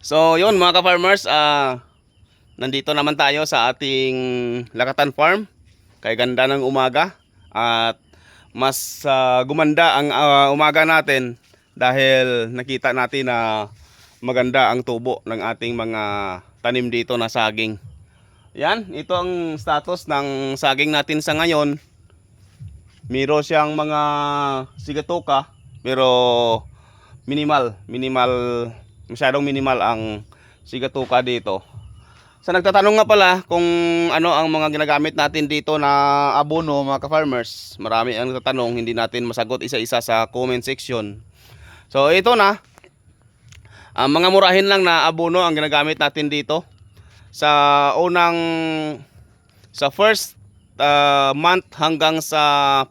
So, yun mga ka-farmers, ah nandito naman tayo sa ating Lakatan Farm. Kay ganda ng umaga at mas ah, gumanda ang ah, umaga natin dahil nakita natin na maganda ang tubo ng ating mga tanim dito na saging. Yan, ito ang status ng saging natin sa ngayon. Miro siyang mga sigatoka pero minimal, minimal, masyadong minimal ang sigatuka dito. Sa nagtatanong nga pala kung ano ang mga ginagamit natin dito na abono mga ka-farmers, marami ang nagtatanong, hindi natin masagot isa-isa sa comment section. So ito na, ang mga murahin lang na abono ang ginagamit natin dito. Sa unang, sa first uh, month hanggang sa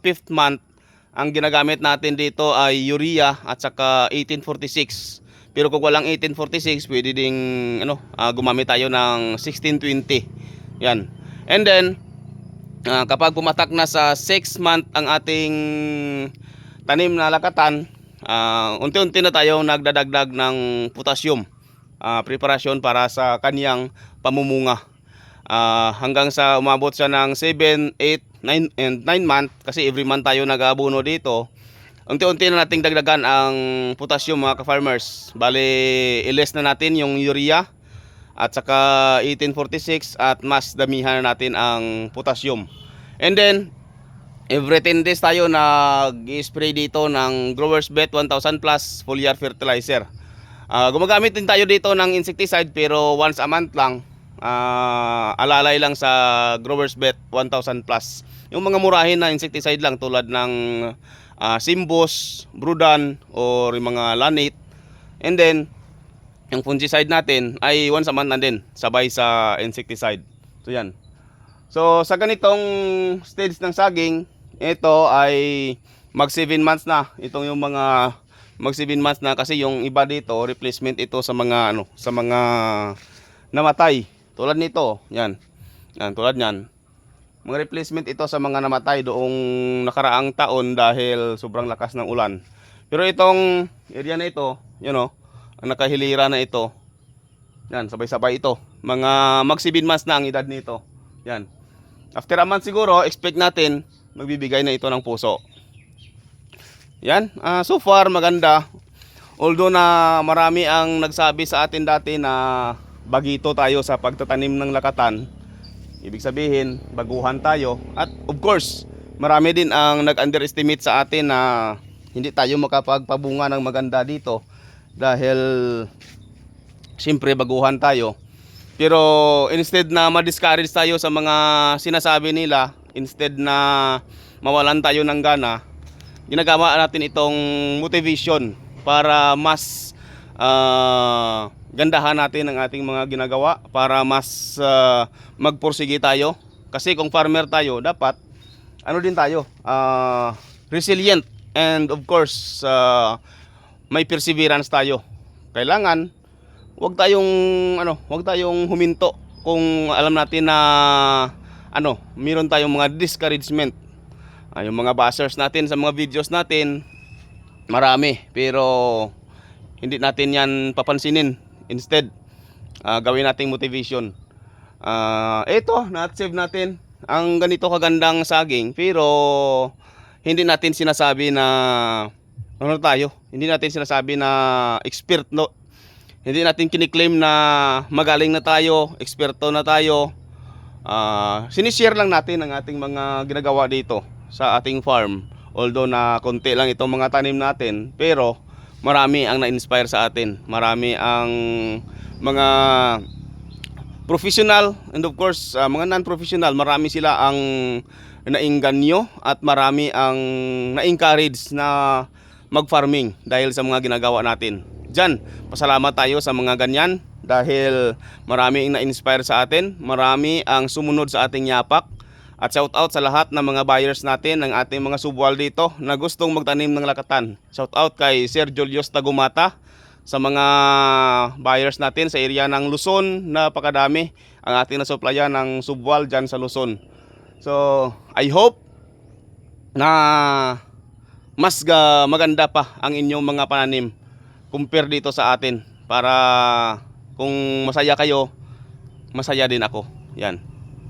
fifth month, ang ginagamit natin dito ay urea at saka 1846. Pero kung walang 1846, pwede ding ano, ah, gumamit tayo ng 1620. Yan. And then ah, kapag pumatak na sa 6 month ang ating tanim na lakatan, ah, unti-unti na tayo nagdadagdag ng potassium. ah, preparasyon para sa kanyang pamumunga. Ah, hanggang sa umabot siya ng 7, 8, 9 and 9 month kasi every month tayo nag-aabono dito. Unti-unti na nating dagdagan ang potassium mga ka-farmers. Bali, iles na natin yung urea at saka 1846 at mas damihan na natin ang potassium. And then, every 10 days tayo nag-spray dito ng Growers Bet 1000 plus foliar fertilizer. Ah, gumagamit din tayo dito ng insecticide pero once a month lang. Ah, alalay lang sa Growers Bet 1000 plus. Yung mga murahin na insecticide lang tulad ng ah, Simbos, Brudan or yung mga Lanate. And then yung fungicide natin ay once a month na din sabay sa insecticide. So yan. So sa ganitong stage ng saging, ito ay mag 7 months na. Itong yung mga mag 7 months na kasi yung iba dito replacement ito sa mga ano, sa mga namatay. Tulad nito, yan. Yan, tulad niyan. Mga replacement ito sa mga namatay doong nakaraang taon dahil sobrang lakas ng ulan. Pero itong area na ito, you know, ang nakahilira na ito, yan, sabay-sabay ito. Mga mag 7 months na ang edad nito. Yan. After a month siguro, expect natin magbibigay na ito ng puso. Yan, ah, so far maganda. Although na marami ang nagsabi sa atin dati na bagito tayo sa pagtatanim ng lakatan. Ibig sabihin, baguhan tayo. At of course, marami din ang nag-underestimate sa atin na hindi tayo makapagpabunga ng maganda dito dahil siyempre baguhan tayo. Pero instead na ma-discourage tayo sa mga sinasabi nila, instead na mawalan tayo ng gana, ginagawa natin itong motivation para mas ah, gandahan natin ang ating mga ginagawa para mas ah, magpursige tayo. Kasi kung farmer tayo dapat ano din tayo ah, resilient and of course ah, may perseverance tayo. Kailangan wag tayong ano wag tayong huminto kung alam natin na ano meron tayong mga discouragement. Ah, yung mga bashers natin sa mga videos natin marami. Pero hindi natin yan papansinin instead ah, gawin nating motivation. Ah, ito na-save natin ang ganito kagandang saging pero hindi natin sinasabi na ano tayo? Hindi natin sinasabi na expert no? Hindi natin kiniklaim na magaling na tayo eksperto na tayo. Ah, sinishare lang natin ang ating mga ginagawa dito sa ating farm. Although na konti lang itong mga tanim natin, pero marami ang na-inspire sa atin. Marami ang mga professional and of course ah, mga non-professional, marami sila ang nainganyo at marami ang na-encourage na mag-farming dahil sa mga ginagawa natin. Diyan, pasalamat tayo sa mga ganyan dahil marami ang na-inspire sa atin, marami ang sumunod sa ating yapak. At shout out sa lahat ng mga buyers natin ng ating mga subwal dito na gustong magtanim ng lakatan. Shout out kay Sir Julius Tagumata sa mga buyers natin sa area ng Luzon. Napakadami ang ating nasupplyan ng subwal dyan sa Luzon. So, I hope na mas ga- maganda pa ang inyong mga pananim compare dito sa atin para Kung masaya kayo, masaya din ako. Yan.